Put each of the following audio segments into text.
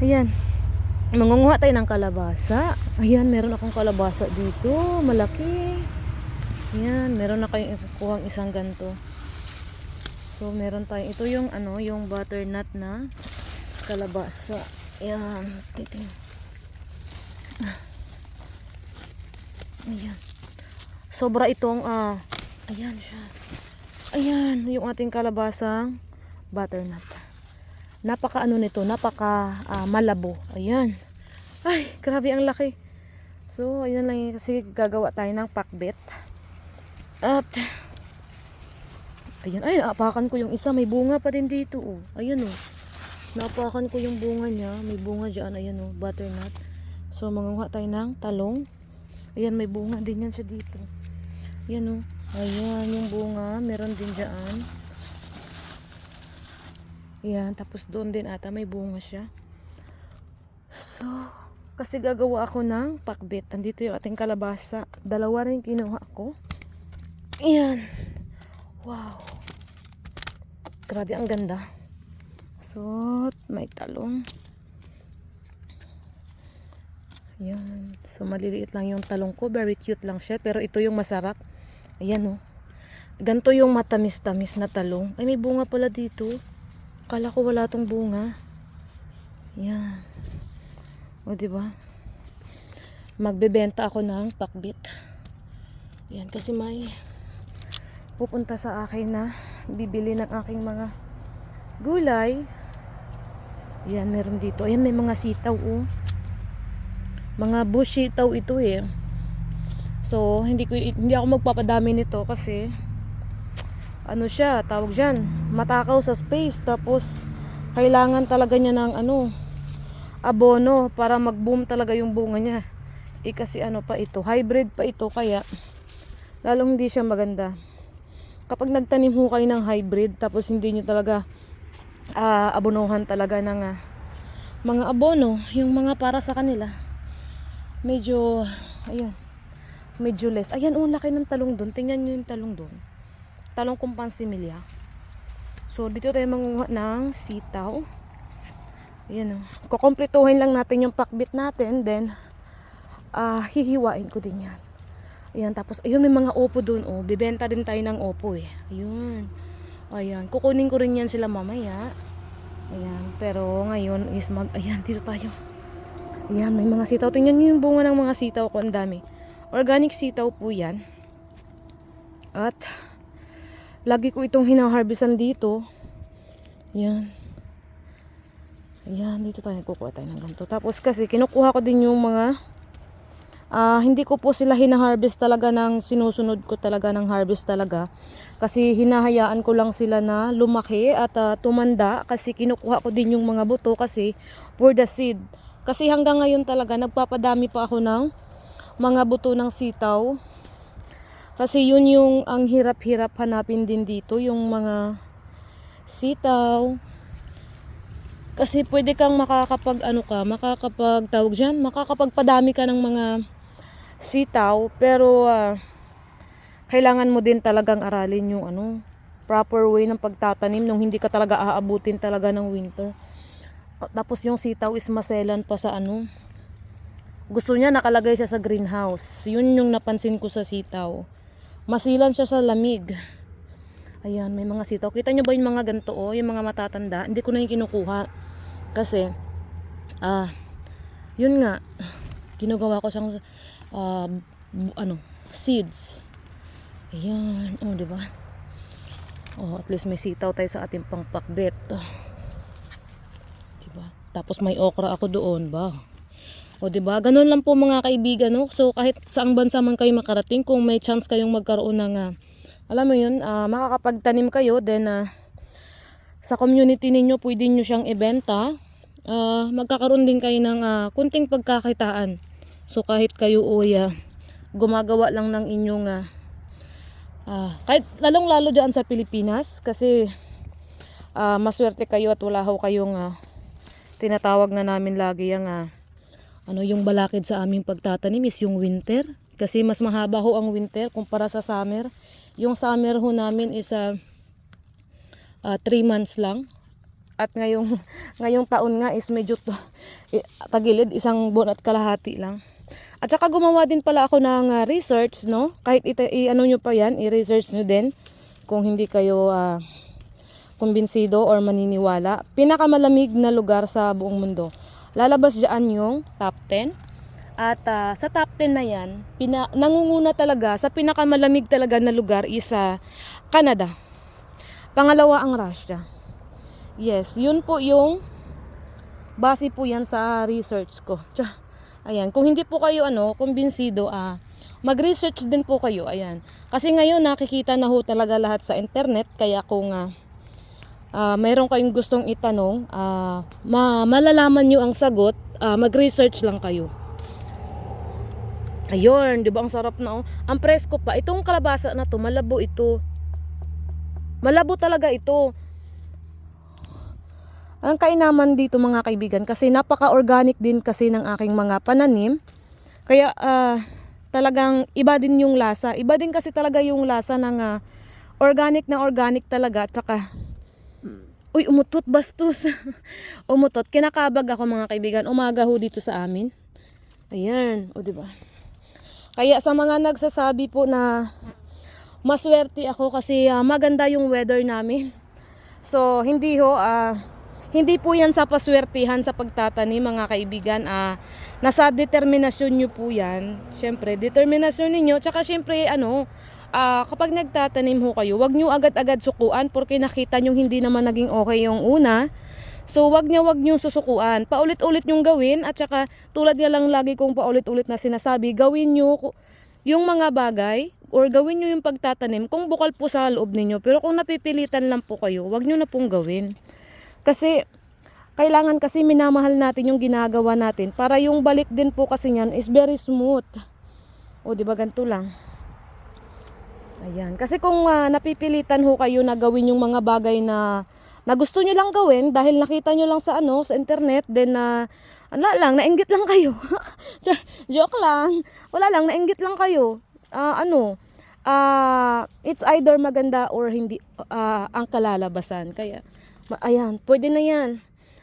Ayan. Mangunguha tayo ng kalabasa. Ayan, meron akong kalabasa dito. Malaki. Ayan, meron na kayong kukuha isang ganto. So, meron tayo. Ito yung ano, yung butternut na kalabasa. Ayan. Titing. Ayan. Sobra itong, ah, ayan siya. Ayan, yung ating kalabasang butternut. Napaka ano nito, napaka ah, malabo. Ayan. Ay, grabe ang laki. So, ayan lang yun. Kasi gagawa tayo ng pakbet. At, ayan. Ay, naapakan ko yung isa. May bunga pa din dito. Oh. Ayan oh. Naapakan ko yung bunga niya. May bunga dyan. Ayan oh, butternut. So, mangunguha tayo ng talong. Ayan, may bunga din yan siya dito. Ayan oh. Ayan, yung bunga. Meron din dyan. Ayan, tapos doon din ata may bunga siya. So, kasi gagawa ako ng pakbet. Andito yung ating kalabasa. Dalawa na yung kinuha ko. Ayan. Wow. Grabe, ang ganda. So, may talong. Ayan. So, maliliit lang yung talong ko. Very cute lang siya. Pero ito yung masarap. Ayan, oh. Ganto yung matamis-tamis na talong. Ay, may bunga pala dito. Kala ko wala tong bunga. Yan. O, di ba? Magbebenta ako ng pakbit. Yan, kasi may pupunta sa akin na bibili ng aking mga gulay. Yan, meron dito. Ayan, may mga sitaw, oh. Mga bush sitaw ito, eh. So, hindi ko hindi ako magpapadami nito kasi ano siya, tawag diyan, matakaw sa space tapos kailangan talaga niya ng ano abono para mag-boom talaga yung bunga niya. Eh kasi ano pa ito, hybrid pa ito kaya lalong hindi siya maganda. Kapag nagtanim ho kayo ng hybrid tapos hindi niyo talaga ah, abonohan talaga ng ah, mga abono, yung mga para sa kanila. Medyo ayun, medyo less. Ayan, oh, laki ng talong doon. Tingnan niyo yung talong doon. Talong kung pansimilya. So, dito tayo manguha ng sitaw. Ayan, oh. Kukomplituhin lang natin yung pakbit natin. Then, ah hihiwain ko din yan. Ayan, tapos, ayun, may mga opo doon, oh. Bibenta din tayo ng opo, eh. Ayun. Ayan, kukunin ko rin yan sila mamaya. Ayan, pero ngayon is mag... Ayan, dito tayo. Ayan, may mga sitaw. Tingnan niyo yung bunga ng mga sitaw ko. Ang dami. Organic sitaw po yan. At lagi ko itong hinaharvestan dito. Yan. Yan, dito tayo kukuha tayo ng ganito. Tapos kasi kinukuha ko din yung mga ah hindi ko po sila hinaharvest talaga ng sinusunod ko talaga ng harvest talaga. Kasi hinahayaan ko lang sila na lumaki at ah, tumanda kasi kinukuha ko din yung mga buto kasi for the seed. Kasi hanggang ngayon talaga nagpapadami pa ako ng mga buto ng sitaw. Kasi yun yung ang hirap-hirap hanapin din dito, yung mga sitaw. Kasi pwede kang makakapag ano ka, makakapag tawag diyan, makakapagpadami ka ng mga sitaw, pero ah, kailangan mo din talagang aralin yung ano, proper way ng pagtatanim nung hindi ka talaga aabutin talaga ng winter. Tapos yung sitaw is maselan pa sa ano, gusto niya nakalagay siya sa greenhouse. Yun yung napansin ko sa sitaw. Masilan siya sa lamig. Ayan, may mga sitaw. Kita nyo ba yung mga ganito oh, yung mga matatanda? Hindi ko na yung kinukuha. Kasi, ah, yun nga, ginagawa ko siyang, bu- ano, seeds. Ayan, oh, di ba? Oh, at least may sitaw tayo sa ating pangpakbet. Diba? Tapos may okra ako doon ba? O ba? Ganun lang po mga kaibigan, no? So kahit saang bansa man kayo makarating, kung may chance kayong magkaroon ng ah, alam mo 'yun, ah, makakapagtanim kayo then ah, sa community ninyo pwede niyo siyang ibenta. Ah, magkakaroon din kayo ng ah, kunting pagkakitaan. So kahit kayo uy, ah, gumagawa lang ng inyong ah, ah, kahit lalong-lalo diyan sa Pilipinas kasi ah, maswerte kayo at wala ho kayong ah, tinatawag na namin lagi yung ah, ano yung balakid sa aming pagtatanim is yung winter. Kasi mas mahaba ho ang winter kumpara sa summer. Yung summer ho namin is 3 months lang. At ngayong, ngayong taon nga is medyo to, tagilid, isang buwan at kalahati lang. At saka gumawa din pala ako ng ah, research, no? Kahit i-ano nyo pa yan, i-research nyo din kung hindi kayo ah, kumbinsido or maniniwala. Pinakamalamig na lugar sa buong mundo. Lalabas dyan yung top 10. At ah, sa top 10 na yan, pina, nangunguna talaga sa pinakamalamig talaga na lugar is sa Canada. Pangalawa ang Russia. Yes, yun po yung base po yan sa research ko. Ayan, kung hindi po kayo ano, kumbinsido, ah, mag-research din po kayo, ayan. Kasi ngayon nakikita na ho talaga lahat sa internet, kaya kung ah, ah, mayroon kayong gustong itanong, ah, ma- malalaman nyo ang sagot, ah, mag-research lang kayo. Ayun, di ba ang sarap na oh. Ang presko pa, itong kalabasa na to, malabo ito. Malabo talaga ito. Ang kainaman dito mga kaibigan kasi napaka-organic din kasi ng aking mga pananim. Kaya ah, talagang iba din yung lasa. Iba din kasi talaga yung lasa ng ah, organic na organic talaga. Tsaka, uy umutot bastos. umutot. Kinakabag ako mga kaibigan. Umaga ho dito sa amin. Ayan, o di ba? Kaya sa mga nagsasabi po na maswerte ako kasi ah, maganda yung weather namin. So, hindi ho, ah, hindi po yan sa paswertihan sa pagtatanim mga kaibigan. Ah, nasa determinasyon nyo po yan. Siyempre, determinasyon ninyo. Tsaka siyempre, ano, ah, kapag nagtatanim ho kayo, wag nyo agad-agad sukuan porque nakita nyo hindi naman naging okay yung una. So, wag niya wag niyong susukuan. Paulit-ulit yung gawin at saka tulad nga lang lagi kong paulit-ulit na sinasabi, gawin niyo yung mga bagay or gawin niyo yung pagtatanim kung bukal po sa loob ninyo. Pero kung napipilitan lang po kayo, wag niyo na pong gawin. Kasi kailangan kasi minamahal natin yung ginagawa natin para yung balik din po kasi niyan is very smooth. O di ba ganito lang? Ayan. Kasi kung ah, napipilitan ho kayo na gawin yung mga bagay na na gusto nyo lang gawin dahil nakita nyo lang sa ano sa internet then na ala lang nainggit lang kayo. Joke lang. Wala lang nainggit lang kayo. Ah, ano ah it's either maganda or hindi ah, ang kalalabasan. Kaya ayan pwede na yan.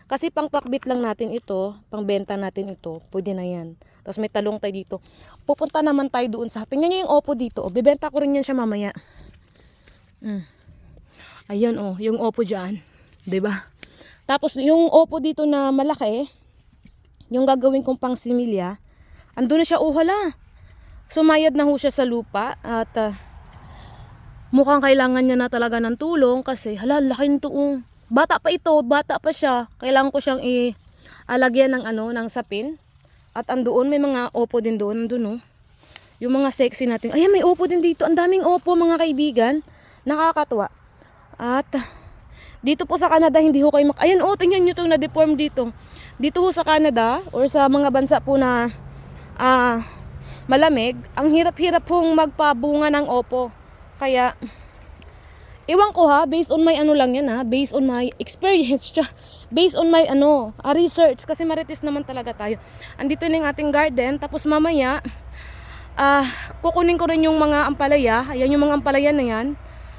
Kasi pang pakbit lang natin ito pangbenta natin ito pwede na yan tapos may talong tayo dito pupunta naman tayo doon sa tingnan nyo yung opo dito oh, bibenta ko rin yan siya mamaya mm. Ayun oh, yung opo diyan, 'di ba? Tapos yung opo dito na malaki, yung gagawin kong pang similya, andun na siya oh hala. Sumayad na ho siya sa lupa at ah, mukhang kailangan niya na talaga ng tulong kasi hala laki nito oh. Bata pa ito, bata pa siya. Kailangan ko siyang i-alagyan ng ano, ng sapin. At andoon may mga opo din doon, andun oh. Yung mga sexy natin. Ayan, may opo din dito. Ang daming opo mga kaibigan. Nakakatuwa. At dito po sa Canada, hindi ho kayo mak... Ayan, oh, tingnan nyo itong na-deform dito. Dito ho sa Canada, or sa mga bansa po na ah, malamig, ang hirap-hirap pong magpabunga ng opo. Kaya, iwan ko ha, based on my ano lang yan ha, based on my experience, based on my ano, ah, research, kasi marites naman talaga tayo. Andito na yung ating garden, tapos mamaya, ah, kukunin ko rin yung mga ampalaya, ayan yung mga ampalaya na yan,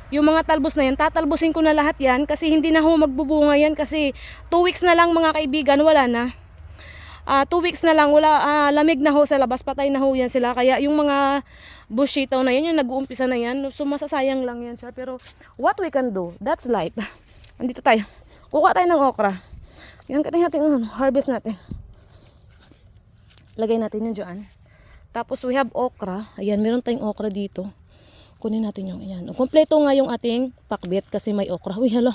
yung mga talbos na yan, tatalbosin ko na lahat yan kasi hindi na ho magbubunga yan kasi 2 weeks na lang mga kaibigan, wala na. Ah, 2 weeks na lang, wala, ah, lamig na ho sa labas, patay na ho yan sila. Kaya yung mga bushitaw na yan, yung nag-uumpisa na yan, so masasayang lang yan siya. Pero what we can do, that's life. Andito tayo. Kukuha tayo ng okra. Yan, kaya natin, ano, harvest natin. Lagay natin yung dyan. Tapos we have okra. Ayan, meron tayong okra dito. Kunin natin yung ayan. Kompleto nga yung ating pakbet kasi may okra. Uy, hala.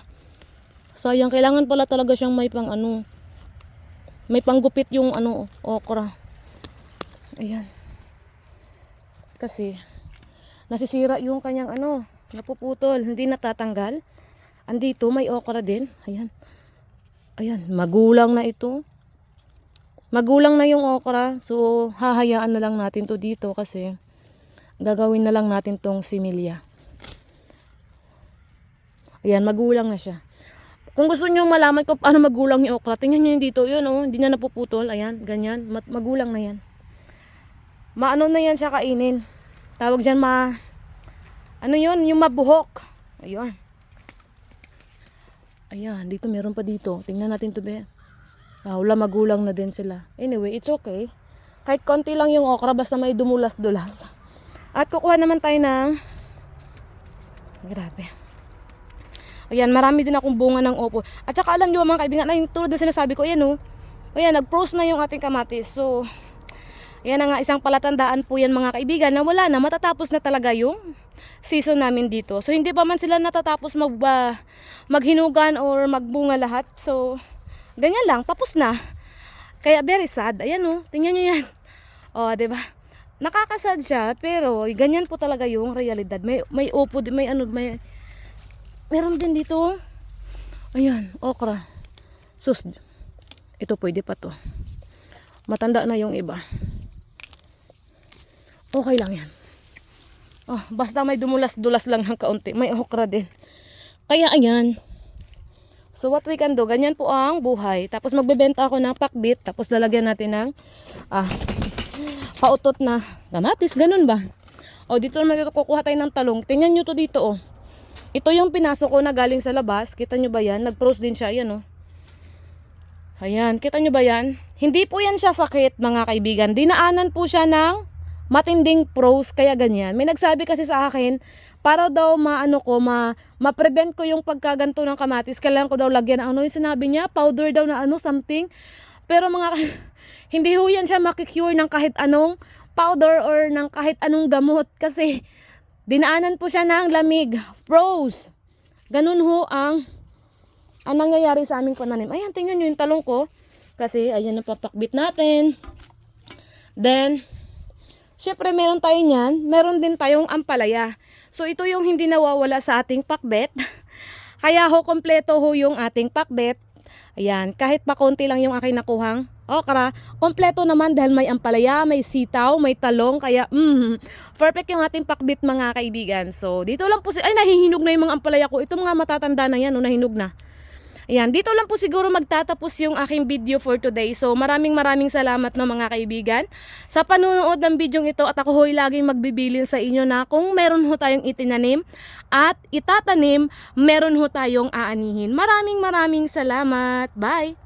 Sayang, kailangan pala talaga siyang may pang ano, may panggupit yung ano, okra. Ayan. Kasi, nasisira yung kanyang ano, napuputol, hindi natatanggal. Andito, may okra din. Ayan. Ayan, magulang na ito. Magulang na yung okra, so hahayaan na lang natin to dito kasi gagawin na lang natin tong similya. Ayan, magulang na siya. Kung gusto niyo malaman kung paano magulang yung okra, tingnan niyo dito. Yun, oh, hindi na napuputol. Ayan, ganyan. Magulang na yan. Maano na yan siya kainin. Tawag dyan ma... Ano yun? Yung mabuhok. Ayun. Ayan, dito meron pa dito. Tingnan natin to be. Ah, wala magulang na din sila. Anyway, it's okay. Kahit konti lang yung okra, basta may dumulas-dulas. At kukuha naman tayo ng... Grabe. Ayan, marami din akong bunga ng opo. At saka alam nyo mga kaibigan, ay, tulad na sinasabi ko, ayan o. Ayan, nag-pros na yung ating kamatis. So, yan na nga isang palatandaan po yan mga kaibigan na wala na, matatapos na talaga yung season namin dito. So, hindi pa man sila natatapos mag, maghinugan or magbunga lahat. So, ganyan lang, tapos na. Kaya very sad. Ayan o, tingnan nyo yan. Oh, di ba? Nakakasad siya, pero ganyan po talaga yung realidad. May, may din- may ano, may... Meron din dito. Ayan, okra. Sus, ito pwede pa to. Matanda na yung iba. Okay lang yan. Oh, basta may dumulas-dulas lang ng kaunti. May okra din. Kaya ayan. So what we can do, ganyan po ang buhay. Tapos magbebenta ako ng pakbit. Tapos lalagyan natin ng ah, pautot na kamatis. Ganun ba? O dito naman dito kukuha tayo ng talong. Tingnan nyo to dito oh. Ito yung pinasok ko na galing sa labas. Kita nyo ba yan? Nag-pros din siya. Ayan oh. Ayan, kita nyo ba yan? Hindi po yan siya sakit mga kaibigan. Dinaanan po siya ng matinding pros kaya ganyan. May nagsabi kasi sa akin, para daw maano ko, ma, ma-prevent ko yung pagkaganto ng kamatis, kailangan ko daw lagyan ng ano yung sinabi niya, powder daw na ano, something. Pero mga, hindi ho yan siya makikure ng kahit anong powder or ng kahit anong gamot kasi dinaanan po siya ng lamig, pros. Ganun ho ang ang nangyayari sa aming pananim. Ayan, tingnan nyo yung talong ko. Kasi, ayan ang papakbit natin. Then, syempre meron tayo niyan. Meron din tayong ampalaya. So, ito yung hindi nawawala sa ating pakbet. Kaya ho, kompleto ho yung ating pakbet. Ayan, kahit pa konti lang yung aking nakuhang okra, kompleto naman dahil may ampalaya, may sitaw, may talong, kaya mm, perfect yung ating pakbit mga kaibigan. So, dito lang po si, ay nahihinog na yung mga ampalaya ko. Ito mga matatanda na yan, no, nahinog na. Ayan, dito lang po siguro magtatapos yung aking video for today. So maraming maraming salamat no mga kaibigan sa panunood ng video ito at ako ho'y laging magbibilin sa inyo na kung meron ho tayong itinanim at itatanim, meron ho tayong aanihin. Maraming maraming salamat. Bye!